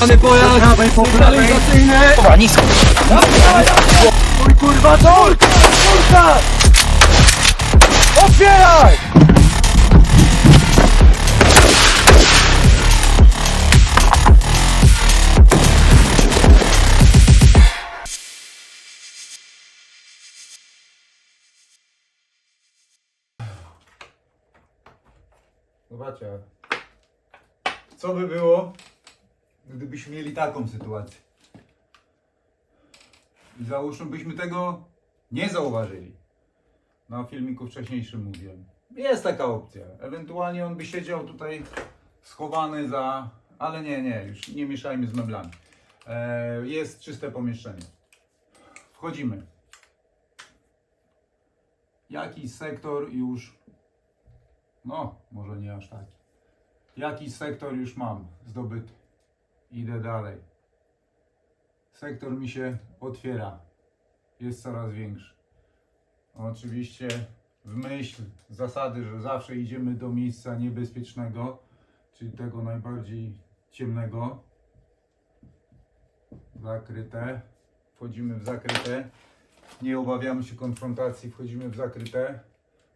Pany pojazd! prawej, po prawej. Sygnalizacyjny! Kurwa, nisko. Oj kurwa, to kurwa! Otwieraj! Zobaczcie, co by było, gdybyśmy mieli taką sytuację? I załóżmy, byśmy tego nie zauważyli. Na filmiku wcześniejszym mówiłem. Jest taka opcja. Ewentualnie on by siedział tutaj schowany za... Ale nie, nie, już nie mieszajmy z meblami. E, jest czyste pomieszczenie. Wchodzimy. Jakiś sektor już... No, może nie aż taki. Jakiś sektor już mam zdobyty. Idę dalej sektor mi się otwiera. Jest coraz większy. Oczywiście w myśl zasady, że zawsze idziemy do miejsca niebezpiecznego, czyli tego najbardziej ciemnego. Zakryte. Wchodzimy w zakryte. Nie obawiamy się konfrontacji, wchodzimy w zakryte.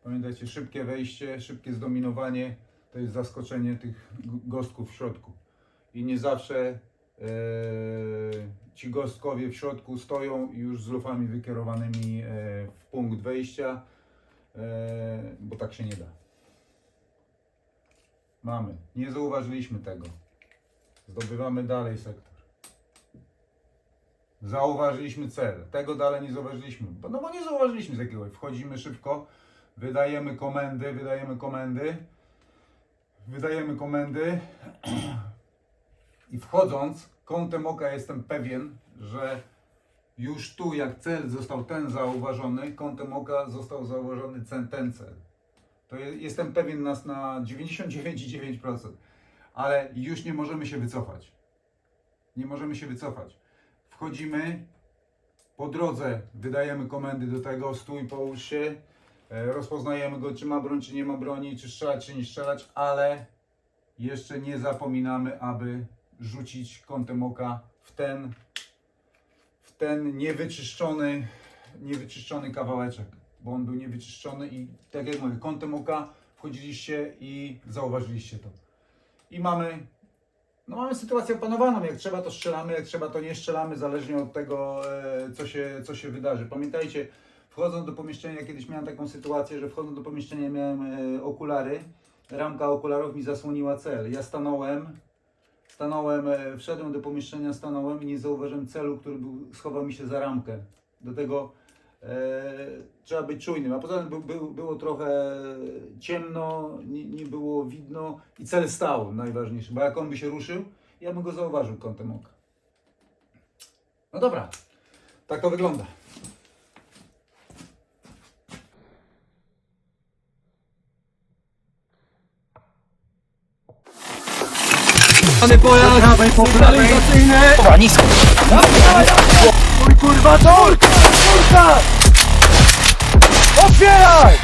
Pamiętajcie, szybkie wejście, szybkie zdominowanie to jest zaskoczenie tych gostków w środku. I nie zawsze Eee, ci gostkowie w środku stoją już z lufami wykierowanymi e, w punkt wejścia, e, bo tak się nie da. Mamy. Nie zauważyliśmy tego. Zdobywamy dalej sektor. Zauważyliśmy cel. Tego dalej nie zauważyliśmy. Bo- No bo nie zauważyliśmy z jakiegoś. Wchodzimy szybko, wydajemy komendy, wydajemy komendy, wydajemy komendy. I wchodząc, kątem oka jestem pewien, że już tu, jak cel został ten zauważony, kątem oka został zauważony ten, cel. To je, jestem pewien nas na 99,9%. Ale już nie możemy się wycofać. Nie możemy się wycofać. Wchodzimy, po drodze wydajemy komendy do tego, stój, połóż się, e, rozpoznajemy go, czy ma broń, czy nie ma broni, czy strzelać, czy nie strzelać, ale jeszcze nie zapominamy, aby rzucić kątem oka w ten, w ten niewyczyszczony, niewyczyszczony kawałeczek, bo on był niewyczyszczony i tak jak mówię, kątem oka wchodziliście i zauważyliście to. I mamy, no mamy sytuację opanowaną, jak trzeba to strzelamy, jak trzeba to nie strzelamy, zależnie od tego, e, co się, co się wydarzy. Pamiętajcie, wchodząc do pomieszczenia, kiedyś miałem taką sytuację, że wchodząc do pomieszczenia miałem e, okulary, ramka okularów mi zasłoniła cel. Ja stanąłem, stanąłem, e, wszedłem do pomieszczenia, stanąłem i nie zauważyłem celu, który był, schował mi się za ramkę. Do tego e, trzeba być czujnym. A poza tym był, był, było trochę ciemno, nie, nie było widno i cel stał, najważniejsze, bo jak on by się ruszył, ja bym go zauważył kątem oka. No dobra, tak to wygląda. Pany pojazd! prawej, po prawej. Kurwa, nisko. Oj kurwa, to kurwa! Otwieraj!